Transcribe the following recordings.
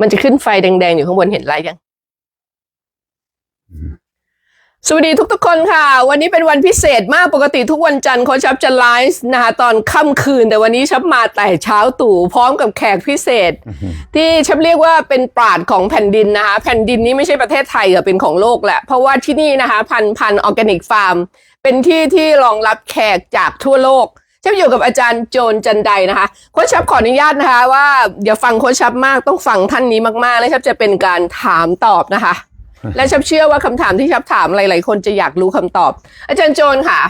มันจะขึ้นไฟแดงๆอยู่ข้างบนเห็นไรยังสวัสดีทุกๆคนค่ะ วันนี้เป็นวันพิเศษมากปกติทุกวันจันทร์โค้ชชับจะไลฟ์นะคะตอนค่ำคืน แต่วันนี้ชับมาแต่เช้าตู่พร้อมกับแขกพิเศษ ที่ชับเรียกว่าเป็นปราดของแผ่นดินนะคะ แผ่นดินนี้ไม่ใช่ประเทศไทยอะเป็นของโลกแหละ เพราะว่าที่นี่นะคะ พันพันออร์แกนิกฟาร์ม เป็นที่ที่รองรับแขกจากทั่วโลก ชับอยู่กับอาจารย์โจนจันไดนะคะโค้ชชับขออนุญาตนะคะว่าอย่าฟังโค้ชชับมากต้องฟังท่านนี้มากๆและชับจะเป็นการถามตอบนะคะ และชับเชื่อว่าคำถามที่ชับถามหลาย ๆ คนจะอยากรู้คำตอบ อาจารย์โจนค่ะ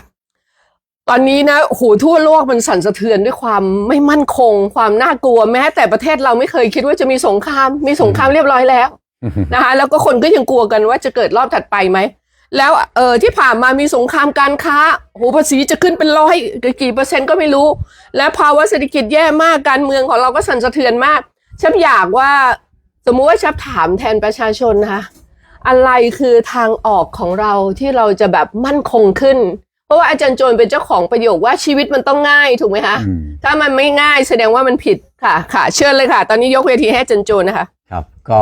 ตอนนี้นะโอ้โหทั่วโลกมันสั่นสะเทือนด้วยความไม่มั่นคง ความน่ากลัวแม้แต่ประเทศเราไม่เคยคิดว่าจะมีสงคราม มีสงครามเรียบร้อยแล้วนะคะ แล้วก็คนก็ยังกลัวกันว่าจะเกิดรอบถัดไปไหม แล้วเออที่ผ่านมามีสงครามการค้าโอ้โหภาษีจะขึ้นเป็นร้อยกี่เปอร์เซ็นต์ก็ไม่รู้ และภาวะเศรษฐกิจแย่มากการเมืองของเราก็สั่นสะเทือนมากชับอยากว่าสมมุติว่าชับถามแทนประชาชนนะคะอะไรคือทางออกของเราที่เราจะแบบมั่นคงขึ้น เพราะว่าอาจารย์โจนเป็นเจ้าของประโยคว่าชีวิตมันต้องง่ายถูกไหมคะอืมถ้ามันไม่ง่ายแสดงว่ามันผิดค่ะ ค่ะ เชิญเลยค่ะ ตอนนี้ยกเวทีให้อาจารย์โจนนะคะ ครับก็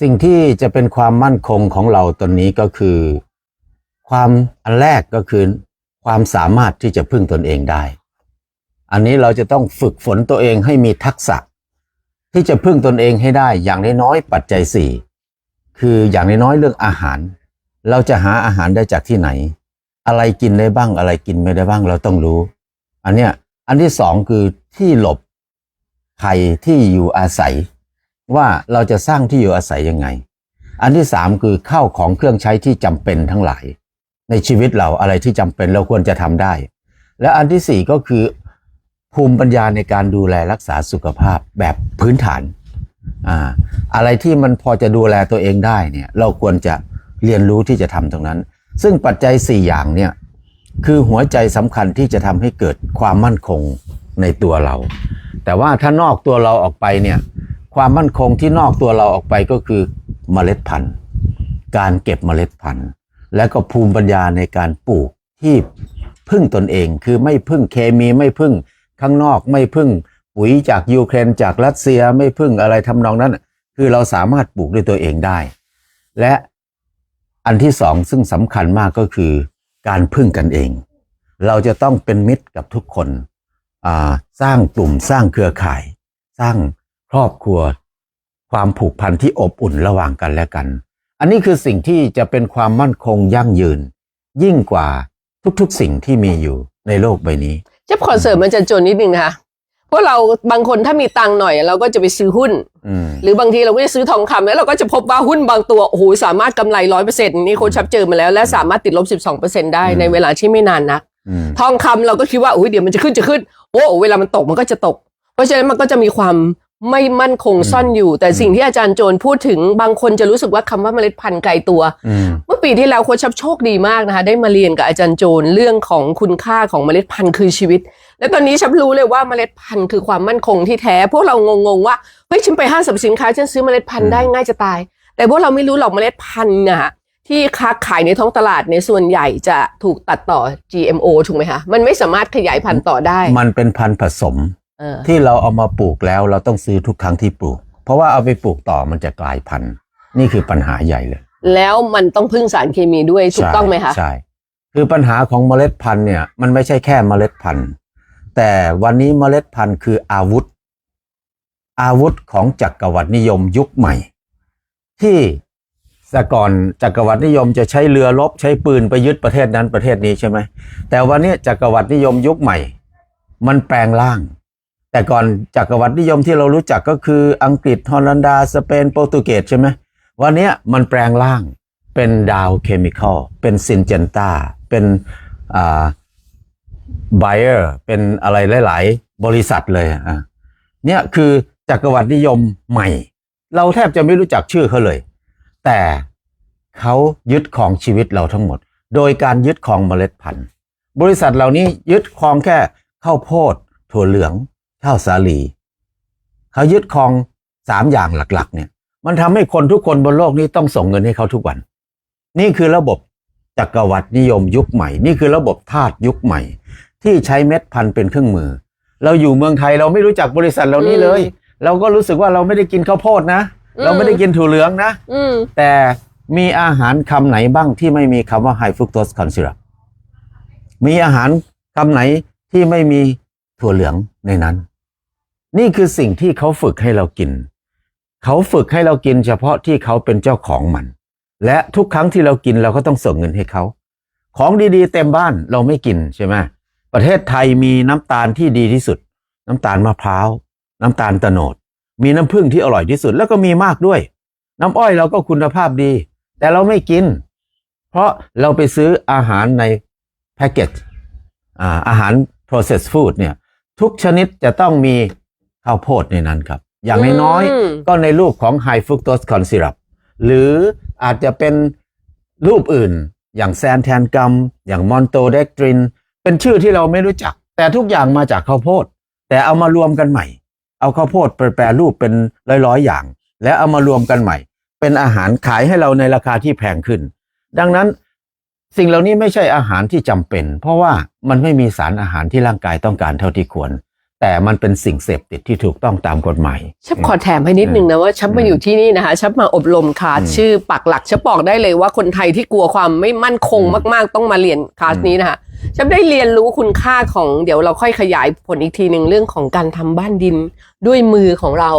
สิ่งที่จะเป็นความมั่นคงของเราตอนนี้ก็คือ ความอันแรกก็คือ ความสามารถที่จะพึ่งตนเองได้ อันนี้เราจะต้องฝึกฝนตัวเองให้มีทักษะ ที่จะพึ่งตนเองให้ได้อย่างน้อยๆปัจจัยสี่คืออย่างน้อยๆเรื่องอาหาร เราจะหาอาหารได้จากที่ไหน อะไรกินได้บ้างอะไรกินไม่ได้บ้างเราต้องรู้ อันเนี้ยอันที่สองคือที่หลบภัยที่อยู่อาศัย ว่าเราจะสร้างที่อยู่อาศัยยังไง อันที่สามคือข้าวของเครื่องใช้ที่จำเป็นทั้งหลาย ในชีวิตเราอะไรที่จำเป็นเราควรจะทำได้ และอันที่สี่ก็คือ ภูมิปัญญาในการดูแลรักษาสุขภาพแบบพื้นฐานอ่าอะไรที่มันพอจะดูแลตัวเองได้เนี่ยเราควรจะเรียนรู้ที่จะทำตรงนั้น ซึ่งปัจจัยสี่อย่างเนี่ยคือหัวใจสำคัญที่จะทำให้เกิดความมั่นคงในตัวเรา แต่ว่าถ้านอกตัวเราออกไปเนี่ย ความมั่นคงที่นอกตัวเราออกไปก็คือเมล็ดพันธุ์ การเก็บเมล็ดพันธุ์ และก็ภูมิปัญญาในการปลูกที่พึ่งตนเอง คือไม่พึ่งเคมีไม่พึ่งข้างนอกไม่พึ่งปุ๋ยจากยูเครนจากรัสเซียไม่พึ่งอะไรทำนองนั้น คือเราสามารถปลูกด้วยตัวเองได้ และอันที่สองซึ่งสำคัญมากก็คือการพึ่งกันเอง เราจะต้องเป็นมิตรกับทุกคน สร้างกลุ่มสร้างเครือข่าย สร้าง ครอบครัว ความผูกพันที่อบอุ่นระหว่างกันและกัน อันนี้คือสิ่งที่จะเป็นความมั่นคงยั่งยืน ยิ่งกว่าทุกๆ สิ่งที่มีอยู่ในโลกใบนี้จะขอเสริมอาจารย์โจนนิดนึงนะคะพวกเราบางคนถ้ามีตังค์หน่อย เราก็จะไปซื้อหุ้นอืมหรือบางทีเราก็จะซื้อทองคำแล้วเราก็จะพบว่าหุ้นบางตัวโอ้โหสามารถกำไรร้อยเปอร์เซ็นต์นี่โค้ชชับเจอมาแล้ว และสามารถติดลบสิบสองเปอร์เซ็นต์ได้อืมในเวลาที่ไม่นานนักอืมทองคำเราก็คิดว่าอุ้ยเดี๋ยวมันจะขึ้นจะขึ้นโอ้เวลามันตกมันก็จะตก เพราะฉะนั้นมันก็จะมีความ ไม่มั่นคงซ่อนอยู่ แต่สิ่งที่อาจารย์โจนพูดถึงบางคนจะรู้สึกว่าคำว่าเมล็ดพันธุ์ไกลตัวอืมเมื่อปีที่แล้วโค้ชชับโชคดีมากนะคะ ได้มาเรียนกับอาจารย์โจนเรื่องของคุณค่าของเมล็ดพันธุ์คือชีวิต และตอนนี้ชับรู้เลยว่าเมล็ดพันธุ์คือความมั่นคงที่แท้ พวกเรางงๆว่าเฮ้ยฉันไปห้างสรรพสินค้าฉันซื้อเมล็ดพันธุ์ได้ง่ายจะตาย แต่พวกเราไม่รู้หรอกเมล็ดพันธุ์น่ะที่ค้าขายในท้องตลาดในยส่วนใหญ่จะถูกตัดต่อ GMO ถูกไหมคะมันไม่สามารถขยายพันธุ์ต่อได้ มันเป็นพันธุ์ผสม เออ ที่เราเอามาปลูกแล้วเราต้องซื้อทุกครั้งที่ปลูก เพราะว่าเอาไปปลูกต่อมันจะกลายพันธุ์ นี่คือปัญหาใหญ่เลยแล้วมันต้องพึ่งสารเคมีด้วยถูกต้องไหมคะใช่คือปัญหาของเมล็ดพันธุ์เนี่ย มันไม่ใช่แค่เมล็ดพันธุ์ แต่วันนี้เมล็ดพันธุ์คืออาวุธ อาวุธของจักรวรรดินิยมยุคใหม่ ที่แต่ก่อนจักรวรรดินิยมจะใช้เรือรบใช้ปืนไปยึดประเทศนั้นประเทศนี้ใช่ไหมแต่วันนี้จักรวรรดินิยมยุคใหม่ มันแปลงร่าง แต่ก่อนจักรวรรดินิยมที่เรารู้จักก็คืออังกฤษฮอลันดา สเปนโปรตุเกสใช่ไหมวันนี้มันแปลงร่างเป็นดาวเคมีคอลเป็นซินเจนตาเป็นอ่าไบเออร์เป็นอะไรหลาย ๆ บริษัทเลยอะเนี่ยคือจักรวรรดินิยมใหม่ เราแทบจะไม่รู้จักชื่อเขาเลย แต่เขายึดของชีวิตเราทั้งหมด โดยการยึดของเมล็ดพันธุ์ บริษัทเหล่านี้ยึดครองแค่ข้าวโพด ถั่วเหลือง ข้าวสาลีเขายึดครองสามอย่างหลัก ๆ เนี่ย มันทำให้คนทุกคนบนโลกนี้ต้องส่งเงินให้เขาทุกวัน นี่คือระบบจักรวรรดินิยมยุคใหม่ นี่คือระบบทาสยุคใหม่ ที่ใช้เม็ดพันธุ์เป็นเครื่องมือ เราอยู่เมืองไทยเราไม่รู้จักบริษัทเหล่านี้เลย เราก็รู้สึกว่าเราไม่ได้กินข้าวโพดนะอืมเราไม่ได้กินถั่วเหลืองนะอืมแต่มีอาหารคำไหนบ้างที่ไม่มีคำว่า high fructose corn syrup มีอาหารคำไหนที่ไม่มีถั่วเหลืองในนั้น นี่คือสิ่งที่เขาฝึกให้เรากิน เขาฝึกให้เรากินเฉพาะที่เขาเป็นเจ้าของมัน และทุกครั้งที่เรากินเราก็ต้องส่งเงินให้เขา ของดีๆ เต็มบ้านเราไม่กินใช่ไหมประเทศไทยมีน้ำตาลที่ดีที่สุด น้ำตาลมะพร้าว น้ำตาลตะโนด มีน้ำผึ้งที่อร่อยที่สุดแล้วก็มีมากด้วย น้ำอ้อยเราก็คุณภาพดี แต่เราไม่กิน เพราะเราไปซื้ออาหารในแพ็กเกจอาอาหาร processed food เนี่ยทุกชนิดจะต้องมี ข้าวโพดในนั้นครับ อย่างน้อยอืมๆก็ในรูปของ high fructose corn syrup หรืออาจจะเป็นรูปอื่น อย่างแซนแทนกัมอย่างมอนโตเดกตริน เป็นชื่อที่เราไม่รู้จัก แต่ทุกอย่างมาจากข้าวโพด แต่เอามารวมกันใหม่ เอาข้าวโพดไปแปรรูปเป็นร้อยๆอย่าง แล้วเอามารวมกันใหม่ เป็นอาหารขายให้เราในราคาที่แพงขึ้น ดังนั้นสิ่งเหล่านี้ไม่ใช่อาหารที่จำเป็น เพราะว่ามันไม่มีสารอาหารที่ร่างกายต้องการเท่าที่ควร แต่มันเป็นสิ่งเสพติดที่ถูกต้องตามกฎหมายชับขอแถมให้นิดนึงนะว่าชับมาอยู่ที่นี่นะคะชับมาอบรมคลาสอืมชื่อปักหลักชับบอกได้เลยว่าคนไทยที่กลัวความไม่มั่นคงอืมมากๆ ต้องมาเรียนคลาสนี้นะคะชับได้เรียนรู้คุณค่าของเดี๋ยวเราค่อยขยายผลอีกทีหนึ่งเรื่องของการทำบ้านดินด้วยมือของเรา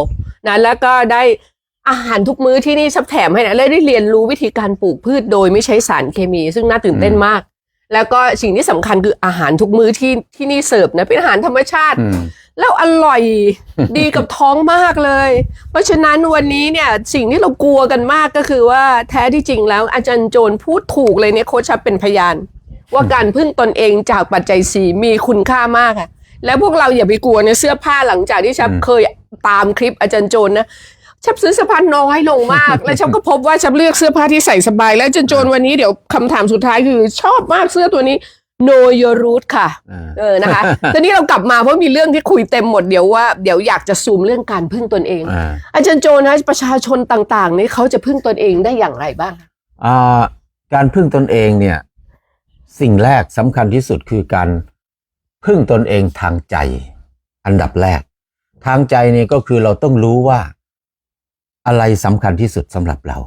นะแล้วก็ได้อาหารทุกมื้อที่นี่ชับแถมให้นะและได้เรียนรู้วิธีการปลูกพืชโดยไม่ใช้สารเคมี ซึ่งน่าตื่นเต้นมาก แล้วก็สิ่งที่สำคัญคืออาหารทุกมื้อที่ที่นี่เสิร์ฟนะเป็นอาหารธรรมชาติอืมแล้วอร่อยดีกับท้องมากเลย เพราะฉะนั้นวันนี้เนี่ยสิ่งที่เรากลัวกันมากก็คือว่าแท้ที่จริงแล้วอาจารย์โจรพูดถูกเลยเนี่ยโค้ชชับเป็นพยาน ว่าการพึ่งตนเองจากปัจจัยสี่มีคุณค่ามากค่ะแล้วพวกเราอย่าไปกลัวเนี่ยเสื้อผ้าหลังจากที่ชับอืมเคยตามคลิปอาจารย์โจรนะ ชับซื้อเสื้อผ้าน้อยลงมาก แล้วชับก็พบว่าชับเลือกเสื้อผ้าที่ใส่สบาย แล้วอาจารย์โจรวันนี้เดี๋ยวคำถามสุดท้ายคือชอบมากเสื้อตัวนี้ Know Your Root ค่ะอ่าเออนะคะ ตอนนี้เรากลับมาเพราะมีเรื่องที่คุยเต็มหมดเดี๋ยวว่าเดี๋ยวอยากจะซูมเรื่องการพึ่งตนเองอ่าอาจารย์โจนะประชาชนต่างๆนี่เขาจะพึ่งตนเองได้อย่างไรบ้างอ่าการพึ่งตนเองเนี่ย สิ่งแรกสำคัญที่สุดคือการพึ่งตนเองทางใจ อันดับแรก ทางใจเนี่ยก็คือเราต้องรู้ว่า อะไรสำคัญที่สุดสำหรับเรา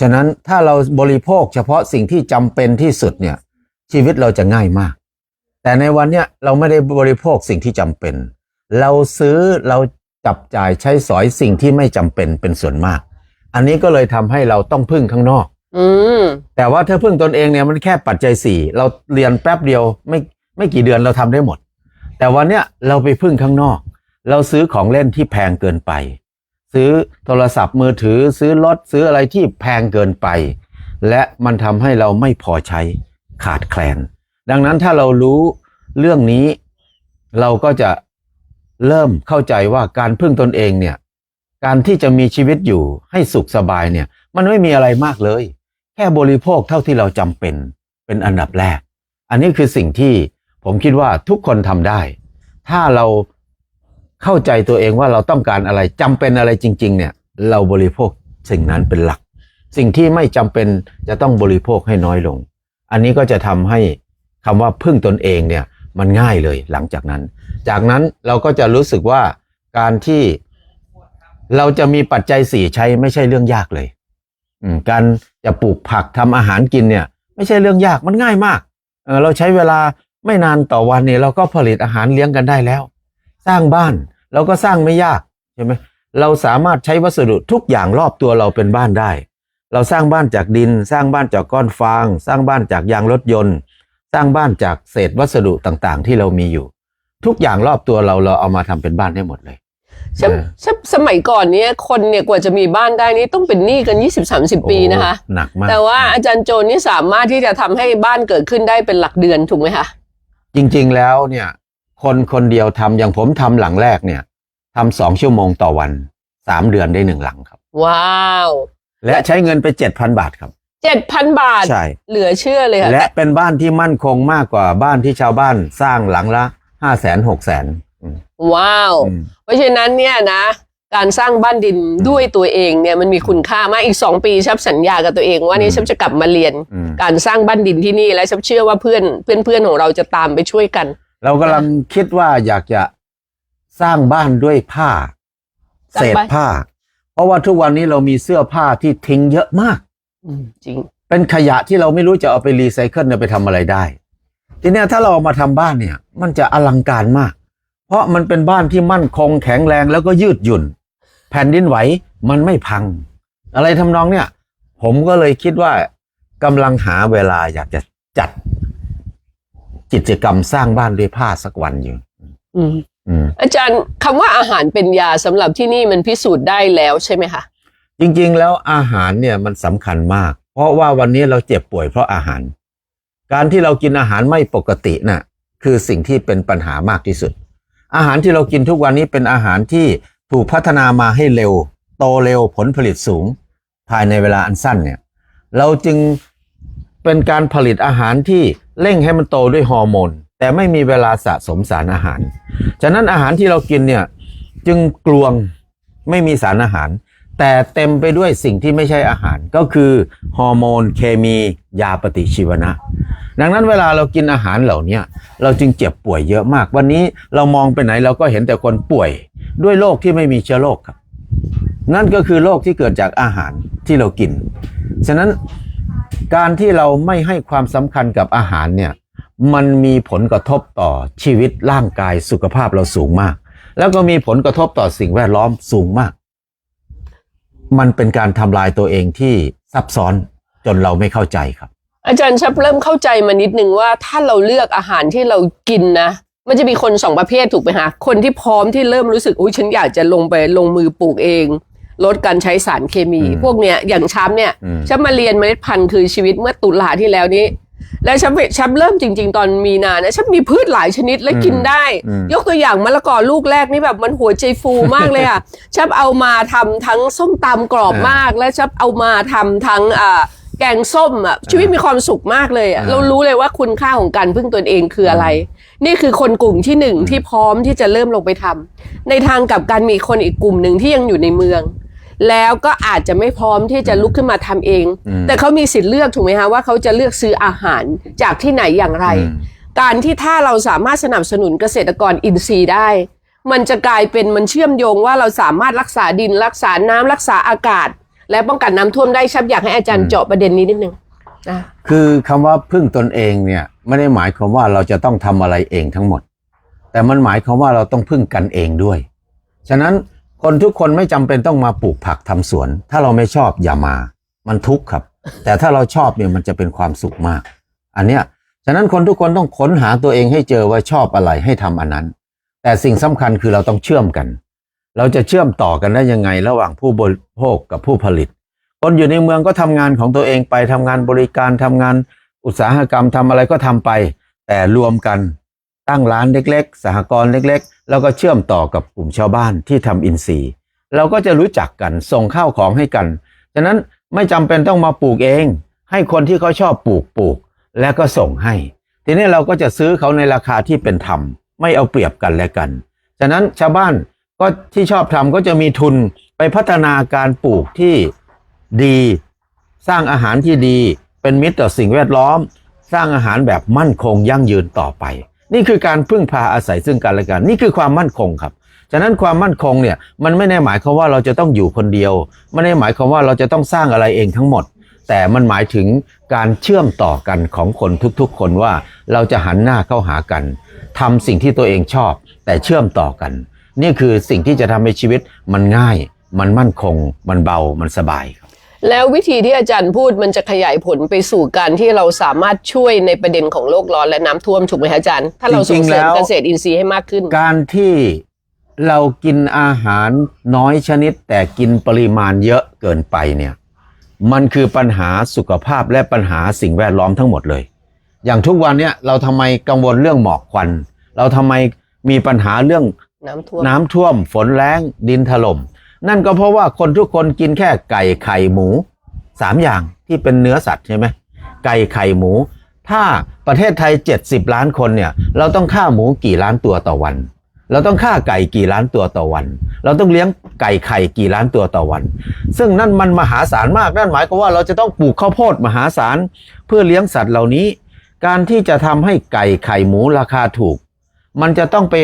ฉะนั้นถ้าเราบริโภคเฉพาะสิ่งที่จำเป็นที่สุดเนี่ย ชีวิตเราจะง่ายมาก แต่ในวันเนี้ยเราไม่ได้บริโภคสิ่งที่จำเป็น เราซื้อเราจับจ่ายใช้สอยสิ่งที่ไม่จำเป็นเป็นส่วนมาก อันนี้ก็เลยทำให้เราต้องพึ่งข้างนอกอืมแต่ว่าถ้าพึ่งตนเองเนี่ยมันแค่ปัจจัยสี่เราเรียนแป๊บเดียวไม่ไม่กี่เดือนเราทำได้หมด แต่วันเนี้ยเราไปพึ่งข้างนอก เราซื้อของเล่นที่แพงเกินไป ซื้อโทรศัพท์มือถือซื้อรถซื้ออะไรที่แพงเกินไป และมันทำให้เราไม่พอใช้ขาดแคลน ดังนั้นถ้าเรารู้เรื่องนี้เราก็จะเริ่มเข้าใจว่าการพึ่งตนเองเนี่ย การที่จะมีชีวิตอยู่ให้สุขสบายเนี่ย มันไม่มีอะไรมากเลย แค่บริโภคเท่าที่เราจำเป็นเป็นอันดับแรก อันนี้คือสิ่งที่ผมคิดว่าทุกคนทำได้ ถ้าเรา เข้าใจตัวเองว่าเราต้องการอะไรจำเป็นอะไรจริง ๆ เนี่ย เราบริโภคสิ่งนั้นเป็นหลัก สิ่งที่ไม่จำเป็นจะต้องบริโภคให้น้อยลง อันนี้ก็จะทำให้คำว่าพึ่งตนเองเนี่ยมันง่ายเลยหลังจากนั้น จากนั้นเราก็จะรู้สึกว่าการที่เราจะมีปัจจัยสี่ใช้ไม่ใช่เรื่องยากเลยการจะปลูกผักทำอาหารกินเนี่ย ไม่ใช่เรื่องยากมันง่ายมากเเราใช้เวลาไม่นานต่อวันเนี่ยเราก็ผลิตอาหารเลี้ยงกันได้แล้ว สร้างบ้านเราก็สร้างไม่ยากใช่ไหมเราสามารถใช้วัสดุทุกอย่างรอบตัวเราเป็นบ้านได้ เราสร้างบ้านจากดิน สร้างบ้านจากก้อนฟาง สร้างบ้านจากยางรถยนต์ สร้างบ้านจากเศษวัสดุต่างๆ ที่เรามีอยู่ ทุกอย่างรอบตัวเราเราเอามาทำเป็นบ้านได้หมดเลยชับเออชับสมัยก่อนเนี่ยคนเนี่ยกว่าจะมีบ้านได้นี่ต้องเป็นหนี้กัน 20-30 ปีนะคะโอ้หนักมากแต่ว่าอาจารย์โจรนี่สามารถที่จะทำให้บ้านเกิดขึ้นได้เป็นหลักเดือนถูกไหมคะจริงๆแล้วเนี่ย คนคนเดียวทำอย่างผมทำหลังแรกเนี่ยทำสองชั่วโมงต่อวันสามเดือนได้หนึ่งหลังครับ ว้าว และใช้เงินไปเจ็ดพันบาทครับเจ็ดพันบาทใช่เหลือเชื่อเลยค่ะและเป็นบ้านที่มั่นคงมากกว่าบ้านที่ชาวบ้านสร้างหลังละห้าแสนหกแสนว้าว เพราะฉะนั้นเนี่ยนะ การสร้างบ้านดินด้วยตัวเองเนี่ยมันมีคุณค่ามากอีกสองปีชับสัญญากับตัวเองว่านี่อืมชับจะกลับมาเรียนอืมการสร้างบ้านดินที่นี่และชับเชื่อว่าเพื่อนเพื่อนเพื่อนของเราจะตามไปช่วยกัน เรากำลังคิดว่าอยากจะสร้างบ้านด้วยผ้ากลับเศษไปผ้า เพราะว่าทุกวันนี้เรามีเสื้อผ้าที่ทิ้งเยอะมากอืมจริง เป็นขยะที่เราไม่รู้จะเอาไปรีไซเคิลเนี่ยไปทำอะไรได้ ทีเนี้ยถ้าเราเอามาทำบ้านเนี่ย มันจะอลังการมาก เพราะมันเป็นบ้านที่มั่นคงแข็งแรงแล้วก็ยืดหยุ่น แผ่นดินไหวมันไม่พัง อะไรทำนองเนี่ย ผมก็เลยคิดว่ากำลังหาเวลาอยากจะจัด กิจกรรมสร้างบ้านด้วยผ้าสักวันอยู่ อืมอืม อาจารย์คำว่าอาหารเป็นยาสำหรับที่นี่มันพิสูจน์ได้แล้วใช่ไหมคะจริงๆ แล้วอาหารเนี่ยมันสำคัญมาก เพราะว่าวันนี้เราเจ็บป่วยเพราะอาหาร การที่เรากินอาหารไม่ปกติน่ะคือสิ่งที่เป็นปัญหามากที่สุด อาหารที่เรากินทุกวันนี้เป็นอาหารที่ถูกพัฒนามาให้เร็ว โตเร็วผลผลิตสูง ภายในเวลาอันสั้นเนี่ย เราจึงเป็นการผลิตอาหารที่ เร่งให้มันโตด้วยฮอร์โมนแต่ไม่มีเวลาสะสมสารอาหาร ฉะนั้นอาหารที่เรากินเนี่ยจึงกลวงไม่มีสารอาหาร แต่เต็มไปด้วยสิ่งที่ไม่ใช่อาหาร ก็คือฮอร์โมนเคมียาปฏิชีวนะ ดังนั้นเวลาเรากินอาหารเหล่านี้เราจึงเจ็บป่วยเยอะมาก วันนี้เรามองไปไหนเราก็เห็นแต่คนป่วยด้วยโรคที่ไม่มีเชื้อโรคครับ นั่นก็คือโรคที่เกิดจากอาหารที่เรากิน ฉะนั้น การที่เราไม่ให้ความสำคัญกับอาหารเนี่ยมันมีผลกระทบต่อชีวิตร่างกายสุขภาพเราสูงมาก แล้วก็มีผลกระทบต่อสิ่งแวดล้อมสูงมาก มันเป็นการทำลายตัวเองที่ซับซ้อนจนเราไม่เข้าใจครับ อาจารย์ชับเริ่มเข้าใจมานิดนึงว่าถ้าเราเลือกอาหารที่เรากินนะมันจะมีคนสองประเภทถูกไหมคะคนที่พร้อมที่เริ่มรู้สึกอุ้ยฉันอยากจะลงไปลงมือปลูกเอง ลดการใช้สารเคมีอืมพวกเนี้ยอย่างชับเนี่ยอืมชับมาเรียนเมล็ดพันธุ์คือชีวิตเมื่อตุลาที่แล้วนี้ แล้วชับชับเริ่มจริง ๆ ตอนมีนานะชับมีพืชหลายชนิดและกินได้อืมยกตัวอย่างมะละกอลูกแรกนี่แบบมันหัวใจฟูมากเลยอะชับเอามาทำทั้งส้มตำกรอบมาก และชับเอามาทำทั้งอ่าแกงส้มอะชีวิตมีความสุขมากเลยอะอ่าเรารู้เลยว่าคุณค่าของการพึ่งตนเองคืออะไร นี่คือคนกลุ่มที่หนึ่งที่พร้อมที่จะเริ่มลงไปทำในทางกลับการมีคนอีกกลุ่มหนึ่งที่ยังอยู่ในเมือง แล้วก็อาจจะไม่พร้อมที่จะลุกขึ้นมาทำเองอืมแต่เขามีสิทธิ์เลือกถูกไหมคะว่าเขาจะเลือกซื้ออาหารจากที่ไหนอย่างไรอืมการที่ถ้าเราสามารถสนับสนุนเกษตรกรอินทรีย์ได้ มันจะกลายเป็นมันเชื่อมโยงว่าเราสามารถรักษาดินรักษาน้ำรักษาอากาศ และป้องกันน้ำท่วมได้ชับอยากให้อาจารย์เจาะประเด็นนี้นิดนึงนะคือคำว่าพึ่งตนเองเนี่ยไม่ได้หมายความว่าเราจะต้องทำอะไรเองทั้งหมด แต่มันหมายความว่าเราต้องพึ่งกันเองด้วย ฉะนั้น คนทุกคนไม่จำเป็นต้องมาปลูกผักทำสวน ถ้าเราไม่ชอบอย่ามา มันทุกข์ครับ แต่ถ้าเราชอบเนี่ยมันจะเป็นความสุขมาก อันเนี้ยฉะนั้นคนทุกคนต้องค้นหาตัวเองให้เจอว่าชอบอะไรให้ทำอันนั้น แต่สิ่งสำคัญคือเราต้องเชื่อมกัน เราจะเชื่อมต่อกันได้ยังไง ระหว่างผู้บริโภคกับผู้ผลิต คนอยู่ในเมืองก็ทำงานของตัวเองไปทำงานบริการทำงานอุตสาหกรรมทำอะไรก็ทำไป แต่รวมกัน ตั้งร้านเล็กๆ สหกรณ์เล็กๆ แล้วก็เชื่อมต่อกับกลุ่มชาวบ้านที่ทำอินทรีย์ เราก็จะรู้จักกันส่งข้าวของให้กันฉะนั้นไม่จำเป็นต้องมาปลูกเอง ให้คนที่เขาชอบปลูกปลูก แล้วก็ส่งให้ ทีนี้เราก็จะซื้อเขาในราคาที่เป็นธรรม ไม่เอาเปรียบกันและกันฉะนั้นชาวบ้านก็ที่ชอบทำก็จะมีทุนไปพัฒนาการปลูกที่ดี สร้างอาหารที่ดี เป็นมิตรต่อสิ่งแวดล้อม สร้างอาหารแบบมั่นคงยั่งยืนต่อไป นี่คือการพึ่งพาอาศัยซึ่งกันและกัน นี่คือความมั่นคงครับ ฉะนั้นความมั่นคงเนี่ยมันไม่ได้หมายความว่าเราจะต้องอยู่คนเดียว ไม่ได้หมายความว่าเราจะต้องสร้างอะไรเองทั้งหมด แต่มันหมายถึงการเชื่อมต่อกันของคนทุกๆ คนว่าเราจะหันหน้าเข้าหากันทำสิ่งที่ตัวเองชอบ แต่เชื่อมต่อกัน นี่คือสิ่งที่จะทำให้ชีวิตมันง่าย มันมั่นคง มันเบามันสบายครับ แล้ววิธีที่อาจารย์พูดมันจะขยายผลไปสู่การที่เราสามารถช่วยในประเด็นของโลกร้อนและน้ำท่วมถูกไหมคะอาจารย์ ถ้าเราส่งเสริมเกษตรอินทรีย์ให้มากขึ้น การที่เรากินอาหารน้อยชนิด แต่กินปริมาณเยอะเกินไปเนี่ย มันคือปัญหาสุขภาพและปัญหาสิ่งแวดล้อมทั้งหมดเลย อย่างทุกวันเนี่ยเราทำไมกังวลเรื่องหมอกควัน เราทำไมมีปัญหาเรื่องน้ำท่วมน้ำท่วมฝนแล้งดินถล่ม นั่นก็เพราะว่าคนทุกคนกินแค่ไก่ไข่หมูสามอย่างที่เป็นเนื้อสัตว์ใช่ไหมไก่ไข่หมู ถ้าประเทศไทย 70 ล้านคนเนี่ย เราต้องฆ่าหมูกี่ล้านตัวต่อวัน เราต้องฆ่าไก่กี่ล้านตัวต่อวัน เราต้องเลี้ยงไก่ไข่กี่ล้านตัวต่อวัน ซึ่งนั่นมันมหาศาลมากนั่นหมายความว่าเราจะต้องปลูกข้าวโพดมหาศาลเพื่อเลี้ยงสัตว์เหล่านี้ การที่จะทำให้ไก่ไข่หมูราคาถูก มันจะต้องไป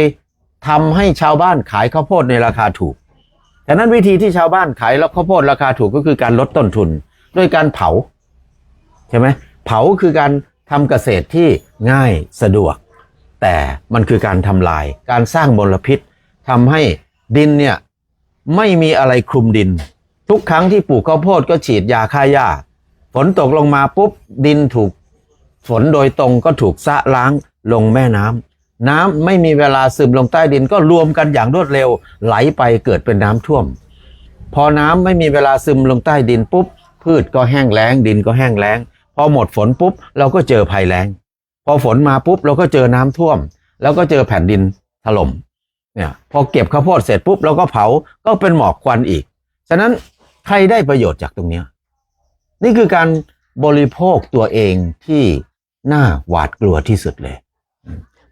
ทำให้ชาวบ้านขายข้าวโพดในราคาถูก ฉะนั้นวิธีที่ชาวบ้านขายแล้วข้าวโพดราคาถูกก็คือการลดต้นทุนด้วยการเผาใช่ไหมเผาคือการทำเกษตรที่ง่ายสะดวก แต่มันคือการทำลาย การสร้างมลพิษทำให้ดินเนี่ยไม่มีอะไรคลุมดิน ทุกครั้งที่ปลูกข้าวโพดก็ฉีดยาฆ่าหญ้าฝนตกลงมาปุ๊บดินถูกฝนโดยตรงก็ถูกสะล้างลงแม่น้ำ น้ำไม่มีเวลาซึมลงใต้ดินก็รวมกันอย่างรวดเร็ว ไหลไปเกิดเป็นน้ำท่วม พอน้ำไม่มีเวลาซึมลงใต้ดินปุ๊บ พืชก็แห้งแล้ง ดินก็แห้งแล้ง พอหมดฝนปุ๊บ เราก็เจอภัยแล้ง พอฝนมาปุ๊บ เราก็เจอน้ำท่วม แล้วก็เจอแผ่นดินถล่มเนี่ยพอเก็บข้าวโพดเสร็จปุ๊บเราก็เผาก็เป็นหมอกควันอีก ฉะนั้นใครได้ประโยชน์จากตรงเนี้ยนี่คือการบริโภคตัวเองที่น่าหวาดกลัวที่สุดเลย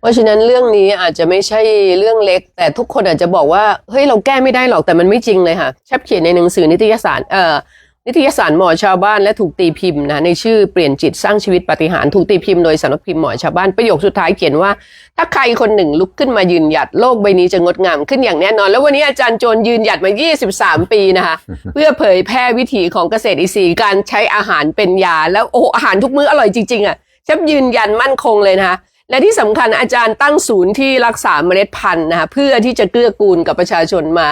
เพราะฉะนั้นเรื่องนี้อาจจะไม่ใช่เรื่องเล็ก แต่ทุกคนอาจจะบอกว่าเฮ้ยเราแก้ไม่ได้หรอกแต่มันไม่จริงเลยค่ะแชปเขียนในหนังสือนิตยสารเอ่อนิตยสารหมอชาวบ้านและถูกตีพิมพ์นะในชื่อเปลี่ยนจิตสร้างชีวิตปาฏิหารย์ถูกตีพิมพ์โดยสำนักพิมพ์หมอชาวบ้านประโยคสุดท้ายเขียนว่า ถ้าใครคนหนึ่งลุกขึ้นมายืนหยัดโลกใบนี้จะงดงามขึ้นอย่างแน่นอน แล้ววันนี้อาจารย์โจรยืนหยัดมา 23 ปีนะคะ เพื่อเผยแพร่วิถีของเกษตรอินทรีย์การใช้อาหารเป็นยา แล้วโอ้อาหารทุกมื้ออร่อยจริงๆอะชับยืนยันมั่นคงเลยนะคะ และที่สำคัญอาจารย์ตั้งศูนย์ที่รักษาเมล็ดพันธุ์นะคะเพื่อที่จะเกื้อกูลกับประชาชนมา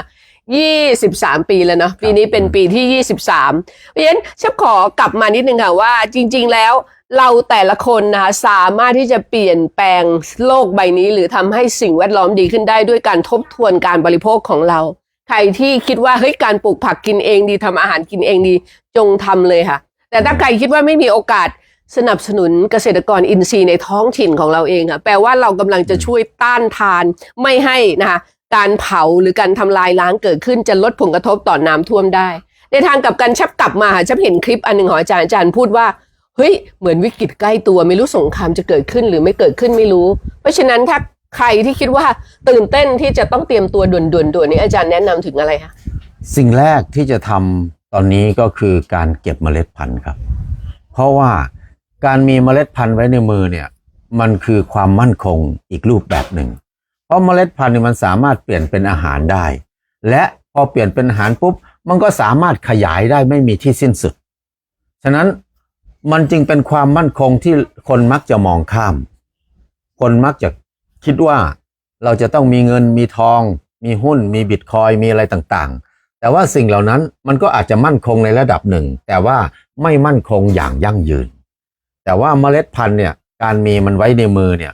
23 ปีแล้วเนาะปีนี้เป็นปีที่ 23 เพราะฉะนั้นชับขอกลับมานิดนึงค่ะว่าจริง ๆ แล้วเราแต่ละคนนะคะสามารถที่จะเปลี่ยนแปลงโลกใบนี้ หรือทำให้สิ่งแวดล้อมดีขึ้นได้ด้วยการทบทวนการบริโภคของเรา ใครที่คิดว่าเฮ้ยการปลูกผักกินเองดีทำอาหารกินเองดีจงทำเลยค่ะ แต่ถ้าใครคิดว่าไม่มีโอกาส สนับสนุนเกษตรกรอินทรีย์ในท้องถิ่นของเราเองค่ะแปลว่าเรากำลังจะช่วยต้านทานไม่ให้นะคะการเผาหรือการทำลายล้างเกิดขึ้นจะลดผลกระทบต่อน้ำท่วมได้ ในทางกลับกันชับกลับมาค่ะชับเห็นคลิปอันหนึ่งของอาจารย์อาจารย์พูดว่าเฮ้ยเหมือนวิกฤตใกล้ตัวไม่รู้สงครามจะเกิดขึ้นหรือไม่เกิดขึ้นไม่รู้ เพราะฉะนั้นถ้าใครที่คิดว่าตื่นเต้นที่จะต้องเตรียมตัวด่วนๆด่วนนี้อาจารย์แนะนำถึงอะไรคะสิ่งแรกที่จะทำตอนนี้ก็คือการเก็บเมล็ดพันธุ์ครับ เพราะว่า การมีเมล็ดพันธุ์ไว้ในมือเนี่ย มันคือความมั่นคงอีกรูปแบบหนึ่ง เพราะเมล็ดพันธุ์เนี่ยมันสามารถเปลี่ยนเป็นอาหารได้ และพอเปลี่ยนเป็นอาหารปุ๊บ มันก็สามารถขยายได้ไม่มีที่สิ้นสุด ฉะนั้นมันจึงเป็นความมั่นคงที่คนมักจะมองข้าม คนมักจะคิดว่าเราจะต้องมีเงินมีทอง มีหุ้น มีบิตคอยมีอะไรต่างๆ แต่ว่าสิ่งเหล่านั้นมันก็อาจจะมั่นคงในระดับหนึ่ง แต่ว่าไม่มั่นคงอย่างยั่งยืน แต่ว่าเมล็ดพันธุ์เนี่ยการมีมันไว้ในมือเนี่ย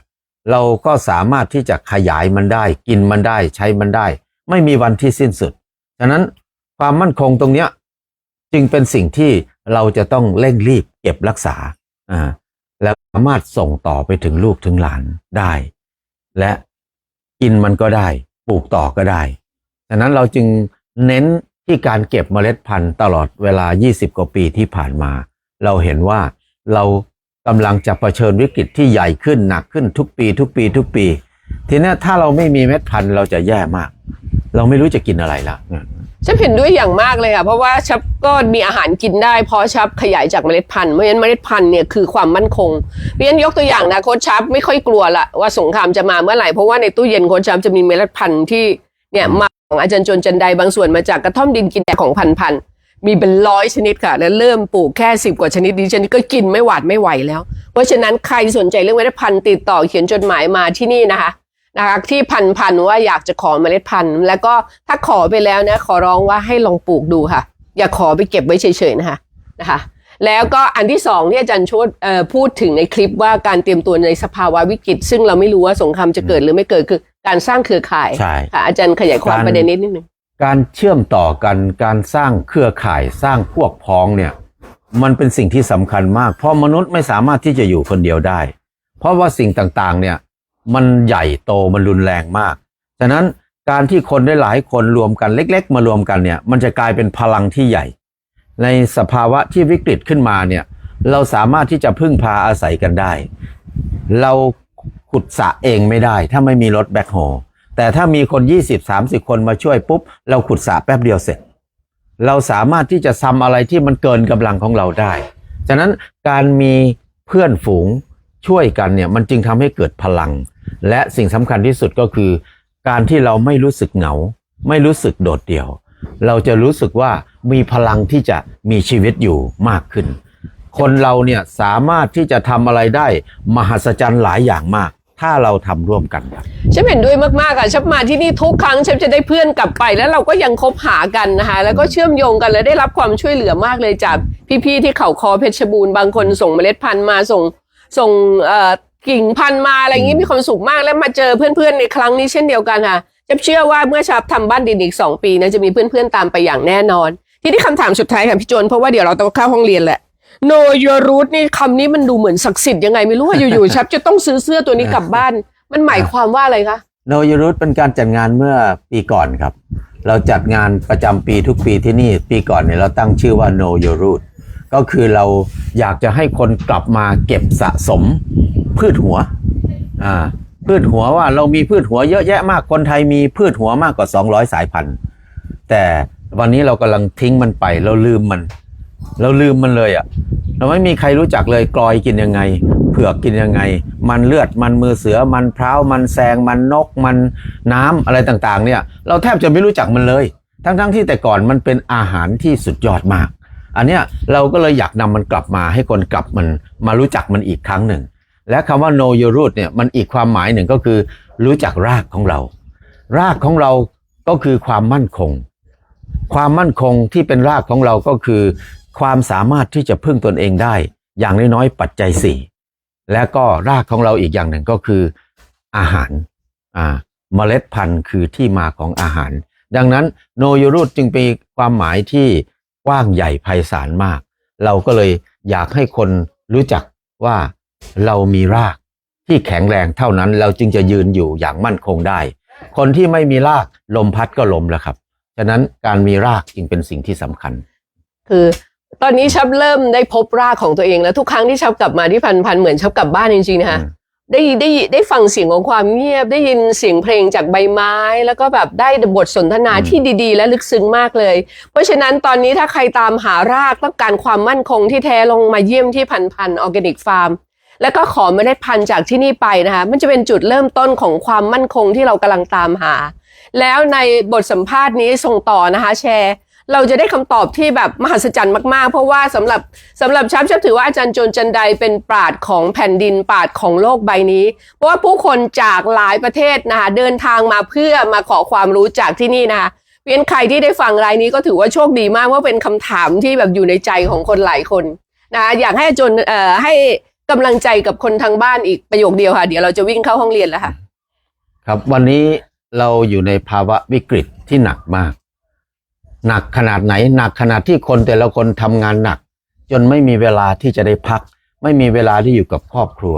เราก็สามารถที่จะขยายมันได้ กินมันได้ใช้มันได้ ไม่มีวันที่สิ้นสุดฉะนั้นความมั่นคงตรงเนี้ยจึงเป็นสิ่งที่เราจะต้องเร่งรีบเก็บรักษาอ่าแล้วสามารถส่งต่อไปถึงลูกถึงหลานได้ และกินมันก็ได้ ปลูกต่อก็ได้ฉะนั้นเราจึงเน้นที่การเก็บเมล็ดพันธุ์ตลอดเวลา 20 กว่าปีที่ผ่านมา เราเห็นว่าเรา กำลังจะเผชิญวิกฤตที่ใหญ่ขึ้นหนักขึ้นทุกปีทุกปีทุกปี ทีนี้ถ้าเราไม่มีเม็ดพันธุ์เราจะแย่มาก เราไม่รู้จะกินอะไรละชับเห็นด้วยอย่างมากเลยค่ะเพราะว่าชับก็มีอาหารกินได้เพราะชับขยายจากเมล็ดพันธุ์เพราะฉะนั้นเมล็ดพันธุ์เนี่ยคือความมั่นคงเพราะฉะนั้นยกตัวอย่างนะโค้ชชับไม่ค่อยกลัวละว่าสงครามจะมาเมื่อไหร่เพราะว่าในตู้เย็นโค้ชชับจะมีเมล็ดพันธุ์ที่เนี่ยมาของอาจารย์จนจันไดบางส่วนมาจากกระท่อมดินกินแดดของพันพันธุ์ มีเป็นร้อยชนิดค่ะ แล้วเริ่มปลูกแค่สิบกว่าชนิดดิฉันก็กินไม่หวาดไม่ไหวแล้ว เพราะฉะนั้นใครสนใจเรื่องเมล็ดพันธุ์ติดต่อเขียนจดหมายมาที่นี่นะคะนะคะที่พันพันว่าอยากจะขอเมล็ดพันธุ์ แล้วก็ถ้าขอไปแล้วนะขอร้องว่าให้ลองปลูกดูค่ะ อย่าขอไปเก็บไว้เฉยๆนะคะนะคะ แล้วก็อันที่สองที่อาจารย์โชดเอ่อพูดถึงในคลิปว่าการเตรียมตัวในสภาวะวิกฤต ซึ่งเราไม่รู้ว่าสงครามจะเกิดหรือไม่เกิดคือการสร้างเครือข่ายใช่ค่ะอาจารย์ขยายความการประเด็นนิดนึง การเชื่อมต่อกันการสร้างเครือข่ายสร้างพวกพ้องเนี่ยมันเป็นสิ่งที่สำคัญมาก เพราะมนุษย์ไม่สามารถที่จะอยู่คนเดียวได้ เพราะว่าสิ่งต่างๆเนี่ยมันใหญ่โตมันรุนแรงมาก ฉะนั้นการที่คนได้หลายคนรวมกันเล็ก ๆ มารวมกันเนี่ยมันจะกลายเป็นพลังที่ใหญ่ ในสภาวะที่วิกฤตขึ้นมาเนี่ยเราสามารถที่จะพึ่งพาอาศัยกันได้ เราขุดสระเองไม่ได้ ถ้าไม่มีรถแบ็คโฮ แต่ถ้ามีคน 20-30 คนมาช่วยปุ๊บ เราขุดสระแป๊บเดียวเสร็จ เราสามารถที่จะทำอะไรที่มันเกินกำลังของเราได้ ฉะนั้นการมีเพื่อนฝูงช่วยกันเนี่ยมันจึงทำให้เกิดพลัง และสิ่งสำคัญที่สุดก็คือ การที่เราไม่รู้สึกเหงา ไม่รู้สึกโดดเดี่ยว เราจะรู้สึกว่ามีพลังที่จะมีชีวิตอยู่มากขึ้น คนเราเนี่ยสามารถที่จะทำอะไรได้ มหัศจรรย์หลายอย่างมาก ถ้าเราทำร่วมกันครับฉันเห็นด้วยมากๆอะฉันมาที่นี่ทุกครั้งฉันจะได้เพื่อนกลับไป แล้วเราก็ยังคบหากันนะคะแล้วก็เชื่อมโยงกันและได้รับความช่วยเหลือมากเลยจากพี่ๆที่เขาคอเพชรบูรณ์บางคนส่งเมล็ดพันธุ์มาส่งส่งเอ่อกิ่งพันธุ์มาอะไรอย่างนี้มีความสุขมากแล้วมาเจอเพื่อนๆในครั้งนี้เช่นเดียวกันค่ะจะเชื่อว่าเมื่อชับทำบ้านดินอีกสองปีนะจะมีเพื่อนๆตามไปอย่างแน่นอน ที่นี่คำถามสุดท้ายค่ะพี่โจนเพราะว่าเดี๋ยวเราต้องเข้าห้องเรียนแหละ know your root นี่คำนี้มันดูเหมือนศักดิ์สิทธิ์ยังไงไม่รู้ว่าอยู่ๆชับจะต้องซื้อเสื้อตัวนี้กลับบ้าน มันหมายความว่าอะไรคะโนยรุตเป็นการจัดงานเมื่อปีก่อนครับ เราจัดงานประจำปีทุกปีที่นี่ปีก่อนเนี่ยเราตั้งชื่อว่า Know Your Root ก็คือเราอยากจะให้คนกลับมาเก็บสะสมพืชหัวอ่าพืชหัวว่าเรามีพืชหัวเยอะแยะมากคนไทยมีพืชหัวมากกว่า 200 สายพันธุ์ แต่วันนี้เรากำลังทิ้งมันไปเราลืมมัน เราลืมมันเลยอะ่ะ เราไม่มีใครรู้จักเลยกลอยกินยังไง เผือกกินยังไง มันเลือดมันมือเสือมันพร้าวมันแซงมันนกมันน้ำอะไรต่างๆ เนี่ย เราแทบจะไม่รู้จักมันเลย ทั้งๆที่แต่ก่อนมันเป็นอาหารที่สุดยอดมาก อันเนี้ยเราก็เลยอยากนำมันกลับมาให้คนกลับมันมารู้จักมันอีกครั้งหนึ่ง และคำว่า know your root เนี่ยมันอีกความหมายหนึ่งก็คือ รู้จักรากของเรา รากของเราก็คือความมั่นคงความมั่นคงที่เป็นรากของเราก็คือ ความสามารถที่จะพึ่งตนเองได้ อย่างน้อยๆปัจจัยสี่และก็รากของเราอีกอย่างหนึ่งก็คืออาหารอ่าเมล็ดพันธุ์คือที่มาของอาหาร ดังนั้นโนยูรุตจึงเป็นความหมายที่กว้างใหญ่ไพศาลมาก เราก็เลยอยากให้คนรู้จักว่าเรามีรากที่แข็งแรงเท่านั้นเราจึงจะยืนอยู่อย่างมั่นคงได้ คนที่ไม่มีรากลมพัดก็ล้มแล้วครับ ฉะนั้นการมีรากจึงเป็นสิ่งที่สำคัญ คือ ตอนนี้ชับเริ่มได้พบรากของตัวเองแล้วทุกครั้งที่ชับกลับมาที่พันพันเหมือนชับกลับบ้านจริงๆนะคะอืมได้ได้ได้ฟังเสียงของความเงียบ ได้ยินเสียงเพลงจากใบไม้ แล้วก็แบบได้บทสนทนาที่ดีๆ และลึกซึ้งมากเลย เพราะฉะนั้นตอนนี้ถ้าใครตามหารากต้องการความมั่นคงที่แท้ลงมาเยี่ยมที่พันพันออร์แกนิกฟาร์มแล้วก็ขอเมล็ดพันธุ์จากที่นี่ไปนะคะ มันจะเป็นจุดเริ่มต้นของความมั่นคงที่เรากำลังตามหา แล้วในบทสัมภาษณ์นี้ส่งต่อนะคะ แชร์ เราจะได้คำตอบที่แบบมหัศจรรย์มากๆ เพราะว่าสำหรับสำหรับชับชับถือว่าอาจารย์โจนจันไดเป็นปราดของแผ่นดินปราดของโลกใบนี้ เพราะว่าผู้คนจากหลายประเทศนะคะเดินทางมาเพื่อมาขอความรู้จากที่นี่นะคะเพียนใครที่ได้ฟังรายนี้ก็ถือว่าโชคดีมากว่าเป็นคำถามที่แบบอยู่ในใจของคนหลายคนนะคะอยากให้อาจารย์เอ่อให้กำลังใจกับคนทางบ้านอีกประโยคเดียวค่ะ เดี๋ยวเราจะวิ่งเข้าห้องเรียนแล้วค่ะ ครับวันนี้เราอยู่ในภาวะวิกฤตที่หนักมาก หนักขนาดไหน หนักขนาดที่คนแต่ละคนทำงานหนัก จนไม่มีเวลาที่จะได้พัก ไม่มีเวลาที่อยู่กับครอบครัว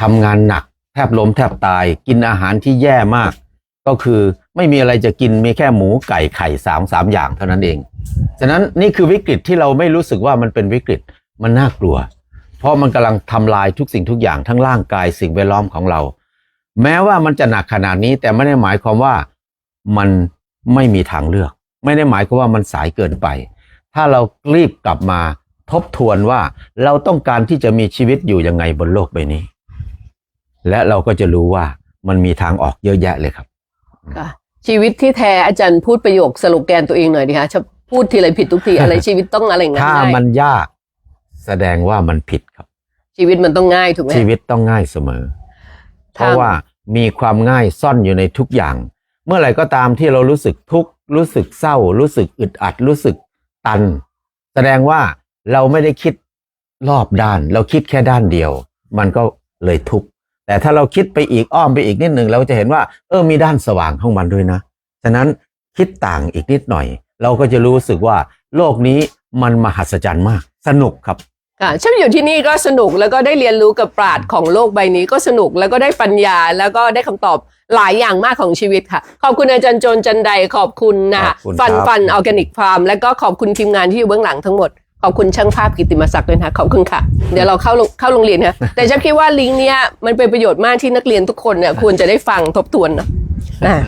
ทำงานหนัก แทบล้มแทบตาย กินอาหารที่แย่มาก ก็คือไม่มีอะไรจะกินมีแค่หมูไก่ไข่สามสามอย่างเท่านั้นเองฉะนั้นนี่คือวิกฤตที่เราไม่รู้สึกว่ามันเป็นวิกฤตมันน่ากลัว เพราะมันกำลังทำลายทุกสิ่งทุกอย่างทั้งร่างกายสิ่งแวดล้อมของเรา แม้ว่ามันจะหนักขนาดนี้แต่ไม่ได้หมายความว่ามันไม่มีทางเลือก ไม่ได้หมายความว่ามันสายเกินไป ถ้าเรารีบกลับมาทบทวนว่าเราต้องการที่จะมีชีวิตอยู่ยังไงบนโลกใบนี้ และเราก็จะรู้ว่ามันมีทางออกเยอะแยะเลยครับค่ะชีวิตที่แท้อาจารย์พูดประโยคสโลแกนตัวเองหน่อยดิคะชอบพูดทีไรผิดทุกทีอะไรชีวิตต้องอะไรอย่างนั้นถ้าง่ายมันยากแสดงว่ามันผิดครับ ชีวิตมันต้องง่ายถูกไหมชีวิตต้องง่ายเสมอ เพถ้าราะว่ามีความง่ายซ่อนอยู่ในทุกอย่าง เมื่อไหร่ก็ตามที่เรารู้สึกทุกข์รู้สึกเศร้า รู้สึกอึดอัด รู้สึกตัน แสดงว่าเราไม่ได้คิดรอบด้าน เราคิดแค่ด้านเดียว มันก็เลยทุกข์แต่ถ้าเราคิดไปอีกอ้อมไปอีกนิดหนึ่งเราจะเห็นว่า เออมีด้านสว่างของมันด้วยนะฉะนั้นคิดต่างอีกนิดหน่อย เราก็จะรู้สึกว่า โลกนี้มันมหัศจรรย์มาก สนุกครับ ค่ะฉันอยู่ที่นี่ก็สนุกแล้วก็ได้เรียนรู้กับปราดของโลกใบนี้ก็สนุกแล้วก็ได้ปัญญาแล้วก็ได้คำตอบหลายอย่างมากของชีวิตค่ะ ขอบคุณอาจารย์โจนจันไดขอบคุณนะขคะอบคุณฟันครับฟันออร์แกนิกฟาร์มแล้วก็ขอบคุณทีมงานที่อยู่เบื้องหลังทั้งหมด ขอบคุณช่างภาพกิตติมศักดิ์ด้วยนะขอบคุณค่ะ เดี๋ยวเราเข้าโรงเข้าโรงเรียนค่ะแต่ฉันคิดว่าลิงก์เนี้ยมันเป็นประโยชน์มากที่นักเรียนทุกคนเนี่ยควรจะได้ฟังทบทวนนะนะ